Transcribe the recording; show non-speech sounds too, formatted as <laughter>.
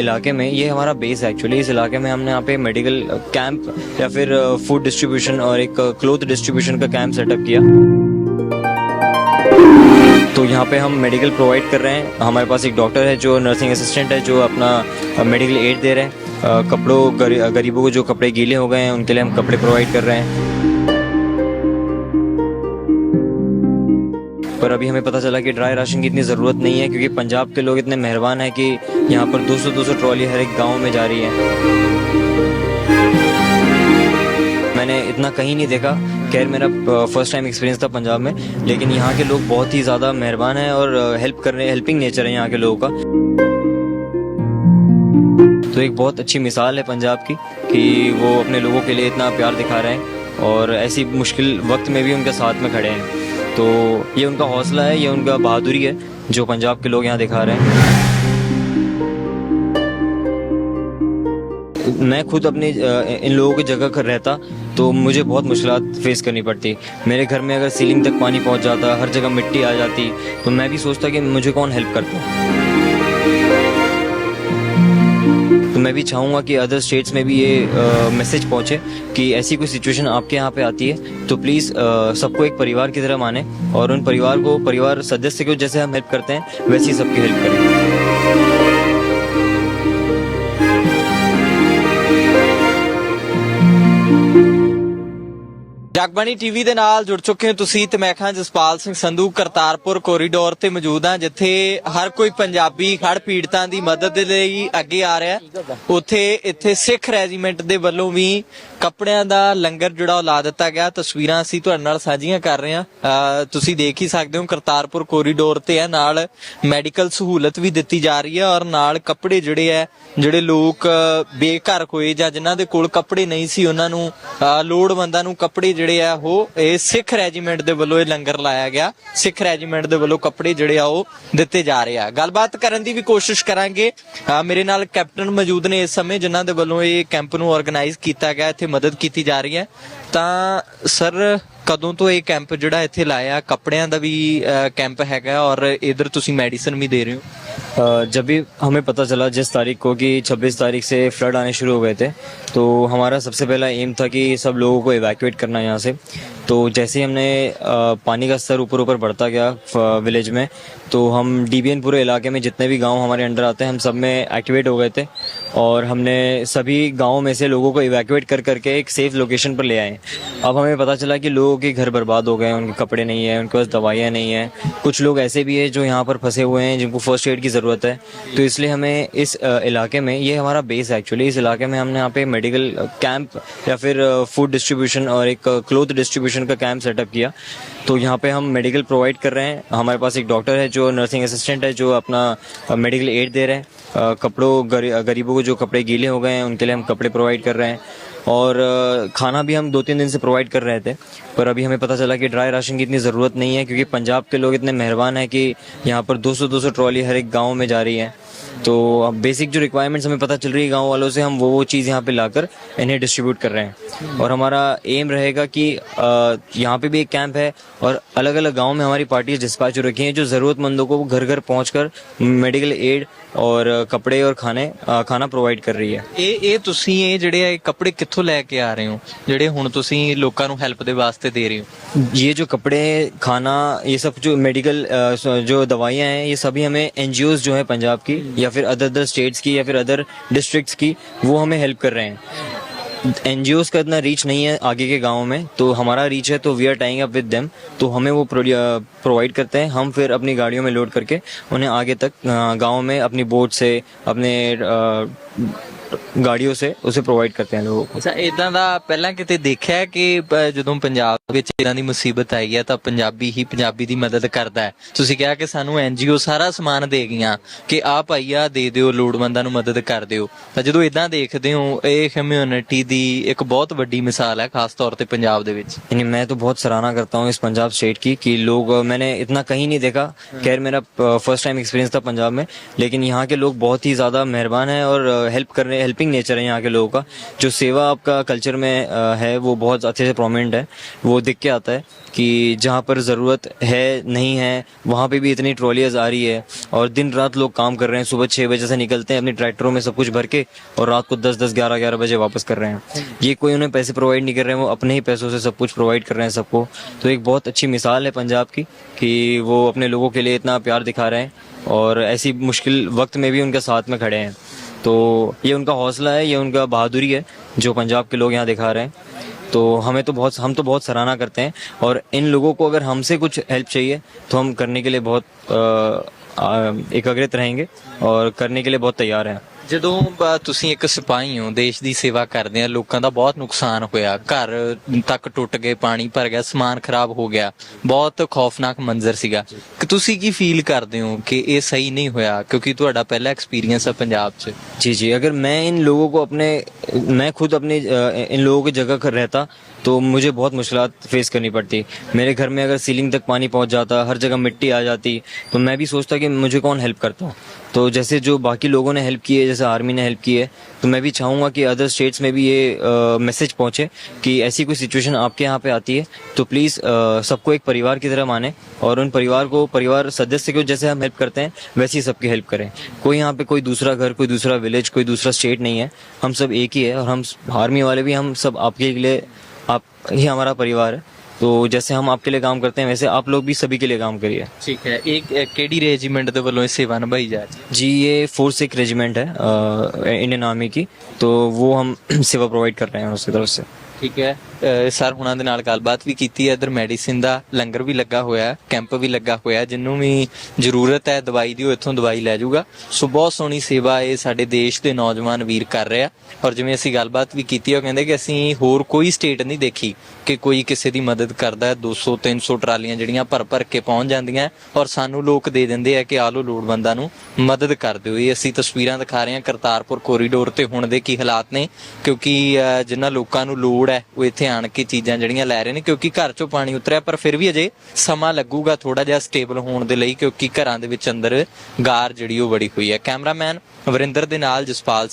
इलाके में, ये हमारा बेस है एक्चुअली इस इलाके में हमने यहाँ पे मेडिकल कैंप या फिर फ़ूड डिस्ट्रीब्यूशन और एक क्लोथ डिस्ट्रीब्यूशन का कैंप सेटअप किया। तो यहाँ पे हम मेडिकल प्रोवाइड कर रहे हैं। हमारे पास एक डॉक्टर है जो नर्सिंग असिस्टेंट है, जो अपना मेडिकल एड दे रहे हैं। कपड़ों गरीबों को जो कपड़े गीले हो गए हैं, उनके लिए हम कपड़े प्रोवाइड कर रहे हैं। पर अभी हमें पता चला कि ड्राई राशन की इतनी ज़रूरत नहीं है, क्योंकि पंजाब के लोग इतने मेहरबान हैं कि यहाँ पर 200-200 ट्रॉली हर एक गाँव में जा रही है। मैंने इतना कहीं नहीं देखा। खैर, मेरा फ़र्स्ट टाइम एक्सपीरियंस था पंजाब में, लेकिन यहाँ के लोग बहुत ही ज़्यादा मेहरबान हैं और हेल्प कर रहे हैं हेल्पिंग नेचर है यहाँ के लोगों का। तो एक बहुत अच्छी मिसाल है पंजाब की, कि वो अपने लोगों के लिए इतना प्यार दिखा रहे हैं और ऐसी मुश्किल वक्त में भी उनके साथ में खड़े हैं। तो ये उनका हौसला है, ये उनका बहादुरी है, जो पंजाब के लोग यहाँ दिखा रहे हैं। मैं खुद अपनी इन लोगों की जगह कर रहता तो मुझे बहुत मुश्किल फेस करनी पड़ती। मेरे घर में अगर सीलिंग तक पानी पहुँच जाता, हर जगह मिट्टी आ जाती तो मैं भी सोचता कि मुझे कौन हेल्प करता? मैं भी चाहूँगा कि अदर स्टेट्स में भी ये मैसेज पहुँचे कि ऐसी कोई सिचुएशन आपके यहाँ पे आती है तो प्लीज़ सबको एक परिवार की तरह माने और उन परिवार को, परिवार सदस्य को जैसे हम हेल्प करते हैं, वैसे ही सबकी हेल्प करें। ਜਗਬਾਣੀ ਟੀਵੀ ਦੇ ਨਾਲ ਜੁੜ ਚੁੱਕੇ ਹੋ ਤੁਸੀਂ ਤੇ ਮੈਂ ਖਾਂ ਜਸਪਾਲ ਸਿੰਘ ਸੰਧੂ, ਕਰਤਾਰਪੁਰ ਕੋਰੀਡੋਰ ਤੇ ਮੌਜੂਦ ਹਾਂ, ਜਿੱਥੇ ਹਰ ਕੋਈ ਪੰਜਾਬੀ ਖੜ ਪੀੜਤਾਂ ਦੀ ਮਦਦ ਦੇ ਲਈ ਅੱਗੇ ਆ ਰਿਹਾ ਉੱਥੇ ਇੱਥੇ ਸਿੱਖ ਰੈਜੀਮੈਂਟ ਦੇ ਵੱਲੋਂ ਵੀ ਕੱਪੜਿਆਂ ਦਾ ਲੰਗਰ ਜਿਹੜਾ ਉਹ ਲਾ ਦਿੱਤਾ ਗਿਆ। ਤਸਵੀਰਾਂ ਅਸੀਂ ਤੁਹਾਡੇ ਨਾਲ ਸਾਂਝੀਆਂ ਕਰ ਰਹੇ ਹਾਂ। ਤੁਸੀਂ ਦੇਖ ਹੀ ਸਕਦੇ ਹੋ ਕਰਤਾਰਪੁਰ ਕੋਰੀਡੋਰ ਤੇ ਹੈ। ਨਾਲ ਮੈਡੀਕਲ ਸਹੂਲਤ ਵੀ ਦਿੱਤੀ ਜਾ ਰਹੀ ਹੈ ਔਰ ਨਾਲ ਕੱਪੜੇ ਜਿਹੜੇ ਹੈ, ਜਿਹੜੇ ਲੋਕ ਬੇਘਰ ਹੋਏ ਜਾਂ ਜਿਨ੍ਹਾਂ ਦੇ ਕੋਲ ਕੱਪੜੇ ਨਹੀਂ ਸੀ, ਉਹਨਾਂ ਨੂੰ ਲੋੜਵੰਦਾਂ ਨੂੰ ਕੱਪੜੇ ਜਿਹੜੇ ਆ ਉਹ ਇਹ ਸਿੱਖ ਰੈਜੀਮੈਂਟ ਦੇ ਵੱਲੋਂ ਇਹ ਲੰਗਰ ਲਾਇਆ ਗਿਆ। ਸਿੱਖ ਰੈਜੀਮੈਂਟ ਦੇ ਵੱਲੋਂ ਕੱਪੜੇ ਜਿਹੜੇ ਆ, ਉਹ ਦਿੱਤੇ ਜਾ ਰਹੇ ਆ। ਗੱਲਬਾਤ ਕਰਨ ਦੀ ਵੀ ਕੋਸ਼ਿਸ਼ ਕਰਾਂਗੇ। ਮੇਰੇ ਨਾਲ ਕੈਪਟਨ ਮੌਜੂਦ ਨੇ ਇਸ ਸਮੇਂ, ਜਿਨ੍ਹਾਂ ਦੇ ਵੱਲੋਂ ਇਹ ਕੈਂਪ ਨੂੰ ਆਰਗੇਨਾਈਜ਼ ਕੀਤਾ ਗਿਆ। ਇੱਥੇ ਮਦਦ ਕੀਤੀ ਜਾ ਰਹੀ ਹੈ ਤਾਂ ਸਰ ਕਦੋਂ ਤੋਂ ਇਹ ਕੈਂਪ ਜਿਹੜਾ ਇੱਥੇ ਲਾਇਆ ਕੱਪੜਿਆਂ ਦਾ ਵੀ ਅਹ, ਕੈਂਪ ਹੈਗਾ ਔਰ ਇਧਰ ਤੁਸੀਂ ਮੈਡੀਸਨ ਵੀ ਦੇ ਰਹੇ ਹੋ अ, जब भी हमें पता चला जिस तारीख को कि 26 तारीख से फ्लड आने शुरू हो गए थे तो हमारा सबसे पहला एम था कि सब लोगों को इवैक्यूएट करना यहाँ से तो जैसे ही हमने अ, पानी का स्तर ऊपर ऊपर बढ़ता गया फ- विलेज में तो हम डीबीएन पूरे इलाके में जितने भी गांव हमारे अंडर आते हैं हम सब में एक्टिवेट हो गए थे और हमने सभी गाँवों में से लोगों को इवैक्यूएट कर करके एक सेफ़ लोकेशन पर ले आए। अब हमें पता चला कि लोगों के घर बर्बाद हो गए उनके कपड़े नहीं है, उनके पास दवाइयाँ नहीं है। कुछ लोग ऐसे भी हैं जो यहाँ पर फंसे हुए हैं, जिनको फ़र्स्ट एड की ज़रूरत है। तो इसलिए हमें इस इलाके में, ये हमारा बेस है एक्चुअली इस इलाके में हमने यहाँ पे मेडिकल कैंप या फिर फ़ूड डिस्ट्रीब्यूशन और एक क्लोथ डिस्ट्रीब्यूशन का कैंप सेटअप किया। तो यहाँ पे हम मेडिकल प्रोवाइड कर रहे हैं। हमारे पास एक डॉक्टर है जो नर्सिंग असिस्टेंट है जो अपना मेडिकल एड दे रहे हैं। कपड़ों गरी, गरीबों को जो कपड़े गीले हो गए हैं उनके लिए हम कपड़े प्रोवाइड कर रहे हैं। और खाना भी हम दो तीन दिन से प्रोवाइड कर रहे थे पर अभी हमें पता चला कि ड्राई राशन की इतनी ज़रूरत नहीं है क्योंकि पंजाब के लोग इतने मेहरबान हैं कि यहाँ पर 200-200 ट्रॉली हर एक गाँव में जा रही है। तो अब बेसिक जो रिक्वायरमेंट्स हमें पता चल रही है गांव वालों से हम वो वो चीज़ यहाँ पे लाकर इन्हें डिस्ट्रीब्यूट कर रहे हैं और हमारा एम रहेगा कि अ, यहाँ पे भी एक कैंप है और अलग अलग गांव में हमारी पार्टी डिस्पैच हो रखी हैं जो ज़रूरतमंदों को घर घर पहुँच मेडिकल एड और अ, कपड़े और खाने अ, खाना प्रोवाइड कर रही है ਇਹ ਇਹ ਤੁਸੀਂ ਇਹ ਜਿਹੜੇ ਆ ਇਹ ਕੱਪੜੇ कित्थों ਲੈ ਕੇ ਆ ਰਹੇ ਹੋ ਜਿਹੜੇ ਹੁਣ ਤੁਸੀਂ ਲੋਕਾਂ ਨੂੰ ਹੈਲਪ ਦੇ ਵਾਸਤੇ ਦੇ ਰਹੇ ਹੋ ये जो कपड़े खाना ये सब जो मेडिकल जो दवाइयाँ हैं ये सभी हमें एन जो है पंजाब की या फिर अदर अदर स्टेट्स की या फिर अदर डिस्ट्रिक्ट्स की, वो हमें हेल्प कर रहे हैं। एन का इतना रीच नहीं है आगे के गाँव में तो हमारा रीच है तो we are tying up with them तो हमें वो प्रोवाइड करते हैं। हम फिर अपनी गाड़ियों में लोड करके उन्हें आगे तक गाँव में अपनी बोट से, अपने गाड़ियों से उसे प्रोवाइड करते हैं लोगों को ਅੱਛਾ ਇਦਾਂ ਦਾ ਪਹਿਲਾਂ ਕਿਤੇ ਦੇਖਿਆ ਹੈ ਕਿ ਅ, ਜਦੋਂ ਪੰਜਾਬ ਵਿੱਚ ਇਦਾਂ ਦੀ ਮੁਸੀਬਤ ਆਈ ਹੈ ਤਾਂ ਪੰਜਾਬੀ ਹੀ ਪੰਜਾਬੀ ਦੀ ਮਦਦ ਕਰਦਾ ਹੈ ਤੁਸੀਂ ਕਿਹਾ ਕਿ ਸਾਨੂੰ ਐਨਜੀਓ ਸਾਰਾ ਸਮਾਨ ਦੇ ਗਈਆਂ ਕਿ ਆ ਭਾਈਆ ਦੇ ਦਿਓ ਲੋੜਵੰਦਾਂ ਨੂੰ ਮਦਦ ਕਰ ਦਿਓ ਤਾਂ ਜਦੋਂ ਇਦਾਂ ਦੇਖਦੇ ਹੋ ਇਹ ਕਮਿਊਨਿਟੀ ਦੀ ਇੱਕ ਬਹੁਤ ਵੱਡੀ ਮਿਸਾਲ ਹੈ ਖਾਸ ਤੌਰ ਤੇ ਪੰਜਾਬ ਦੇ ਵਿੱਚ यानी मैं तो बहुत सराहना करता हूँ इस पंजाब स्टेट की कि लोग मैंने इतना कहीं नहीं देखा खैर मेरा फर्स्ट टाइम एक्सपीरियंस था पंजाब में लेकिन यहाँ के लोग बहुत ही ज़्यादा मेहरबान हैं और हेल्प करने हेल्पिंग नेचर है यहाँ के लोगों का। जो सेवा आपका कल्चर में है, वो बहुत अच्छे से प्रोमिनेंट है। वो दिख के आता है कि जहाँ पर ज़रूरत है, नहीं है, वहाँ पे भी इतनी ट्रॉलियाज आ रही है और दिन रात लोग काम कर रहे हैं, सुबह छः बजे से निकलते हैं अपने ट्रैक्टरों में सब कुछ भर के और रात को दस दस, ग्यारह ग्यारह बजे वापस कर रहे हैं। ये कोई उन्हें पैसे प्रोवाइड नहीं कर रहे हैं, वो अपने ही पैसों से सब कुछ प्रोवाइड कर रहे हैं सबको। तो एक बहुत अच्छी मिसाल है पंजाब की कि वो अपने लोगों के लिए इतना प्यार दिखा रहे हैं और ऐसी मुश्किल वक्त में भी उनके साथ में खड़े हैं। तो ये उनका हौसला है, ये उनका बहादुरी है, जो पंजाब के लोग यहाँ दिखा रहे हैं। तो हमें तो बहुत, हम तो बहुत सराहना करते हैं और इन लोगों को अगर हमसे कुछ हेल्प चाहिए तो हम करने के लिए बहुत एकाग्रित रहेंगे और करने के लिए बहुत तैयार हैं। ਜਦੋਂ ਅ, ਤੁਸੀਂ ਇੱਕ ਸਿਪਾਹੀ ਹੋ ਦੇਸ਼ ਦੀ ਸੇਵਾ ਕਰਦੇ ਆ ਲੋਕਾਂ ਦਾ ਬਹੁਤ ਨੁਕਸਾਨ ਹੋਇਆ ਘਰ ਤੱਕ ਟੁੱਟ ਗਏ ਪਾਣੀ ਭਰ ਗਿਆ ਸਮਾਨ ਖਰਾਬ ਹੋ ਗਿਆ ਬਹੁਤ ਖੌਫਨਾਕ ਮੰਜ਼ਰ ਸੀਗਾ ਕਿ ਤੁਸੀਂ ਕੀ ਫੀਲ ਕਰਦੇ ਹੋ ਕਿ ਇਹ ਸਹੀ ਨਹੀਂ ਹੋਇਆ ਕਿਉਂਕਿ ਤੁਹਾਡਾ ਪਹਿਲਾ ਐਕਸਪੀਰੀਅੰਸ ਹੈ ਪੰਜਾਬ 'ਚ जी जी अगर मैं इन लोगों को अपने मैं खुद अपनी अ, इन लोगों की जगह पर रहता तो मुझे बहुत मुश्किलात फेस करनी पड़ती मेरे घर में अगर सीलिंग तक पानी पहुंच जाता हर जगह मिट्टी आ जाती तो मैं भी सोचता कि मुझे कौन हेल्प करता तो जैसे जो बाकी लोगों ने हेल्प की है, जैसे आर्मी ने हेल्प की है तो मैं भी चाहूँगा कि अदर स्टेट्स में भी ये मैसेज पहुँचे कि ऐसी कोई सिचुएशन आपके यहाँ पे आती है तो प्लीज़ सबको एक परिवार की तरह माने और उन परिवार को, परिवार सदस्य को जैसे हम हेल्प करते हैं, वैसे ही सबकी हेल्प करें। कोई यहाँ पे कोई दूसरा घर, कोई दूसरा विलेज कोई दूसरा स्टेट नहीं है, हम सब एक ही है और हम आर्मी वाले भी, हम सब आपके लिए, आप ही हमारा परिवार है। तो जैसे हम आपके लिए काम करते हैं वैसे आप लोग भी सभी के लिए काम करिए। ठीक है एक केडी रेजिमेंट दे वालों सेवा निभाई जा जी ये फोर एक रेजिमेंट है इंडियन आर्मी की तो वो हम <clears throat> सेवा प्रोवाइड कर रहे हैं उसकी तरफ़ से। ठीक है ਸਰ ਹੁਣਾਂ ਦੇ ਨਾਲ ਗੱਲਬਾਤ ਵੀ ਕੀਤੀ ਹੈ। ਇਧਰ ਮੈਡੀਸਿਨ ਦਾ ਲੰਗਰ ਵੀ ਲੱਗਾ ਹੋਇਆ ਕੈਂਪ ਵੀ ਲੱਗਾ ਹੋਇਆ ਹੈ ਜਿੰਨੂੰ ਵੀ ਜ਼ਰੂਰਤ ਹੈ ਦਵਾਈ ਦੀ ਉਹ ਇੱਥੋਂ ਦਵਾਈ ਲੈ ਜਾਊਗਾ। ਸੋ ਬਹੁਤ ਸੋਹਣੀ ਸੇਵਾ ਇਹ ਸਾਡੇ ਦੇਸ਼ ਦੇ ਨੌਜਵਾਨ ਵੀਰ ਕਰ ਰਹੇ ਔਰ ਜਿਵੇਂ ਅਸੀਂ ਗੱਲਬਾਤ ਵੀ ਕੀਤੀ ਉਹ ਕਹਿੰਦੇ ਕਿ ਅਸੀਂ ਹੋਰ ਕੋਈ ਸਟੇਟ ਨਹੀਂ ਦੇਖੀ ਕਿ ਕੋਈ ਕਿਸੇ ਦੀ ਮਦਦ ਕਰਦਾ ਹੈ। 200 300 ਟਰਾਲੀਆਂ ਜਿਹੜੀਆਂ ਭਰ ਭਰ ਕੇ ਪਹੁੰਚ ਜਾਂਦੀਆਂ ਔਰ ਸਾਨੂੰ ਲੋਕ ਦੇ ਦਿੰਦੇ ਆ ਕਿ ਆ ਲੋ ਲੋੜਵੰਦਾਂ ਨੂੰ ਮਦਦ ਕਰ ਦਿਓ। ਇਹ ਅਸੀਂ ਤਸਵੀਰਾਂ ਦਿਖਾ ਰਹੇ ਹਾਂ ਕਰਤਾਰਪੁਰ ਕੋਰੀਡੋਰ ਤੇ ਹੁਣ ਦੇ ਕੀ ਹਾਲਾਤ ਨੇ ਕਿਉਂਕਿ ਅਹ, ਜਿਨ੍ਹਾਂ ਲੋਕਾਂ ਨੂੰ ਲੋੜ ਹੈ ਉਹ ਇੱਥੇ ਆਣ ਕੇ ਚੀਜ਼ਾਂ ਜਿਹੜੀਆਂ ਲੈ ਰਹੇ ਨੇ, ਕਿਉਂਕਿ ਘਰ ਚੋਂ ਪਾਣੀ ਉਤਰਿਆ, ਪਰ ਫਿਰ ਵੀ ਅਜੇ ਸਮਾਂ ਲੱਗੂਗਾ ਥੋੜਾ ਜਿਹਾ ਸਟੇਬਲ ਹੋਣ ਦੇ ਲਈ, ਕਿਉਂਕਿ ਘਰਾਂ ਦੇ ਵਿੱਚ ਅੰਦਰ ਗਾਰ ਜਿਹੜੀ ਉਹ ਬੜੀ ਹੋਈ ਹੈ। ਕੈਮਰਾਮੈਨ ਵਰਿੰਦਰ ਦੇ ਨਾਲ ਜਸਪਾਲ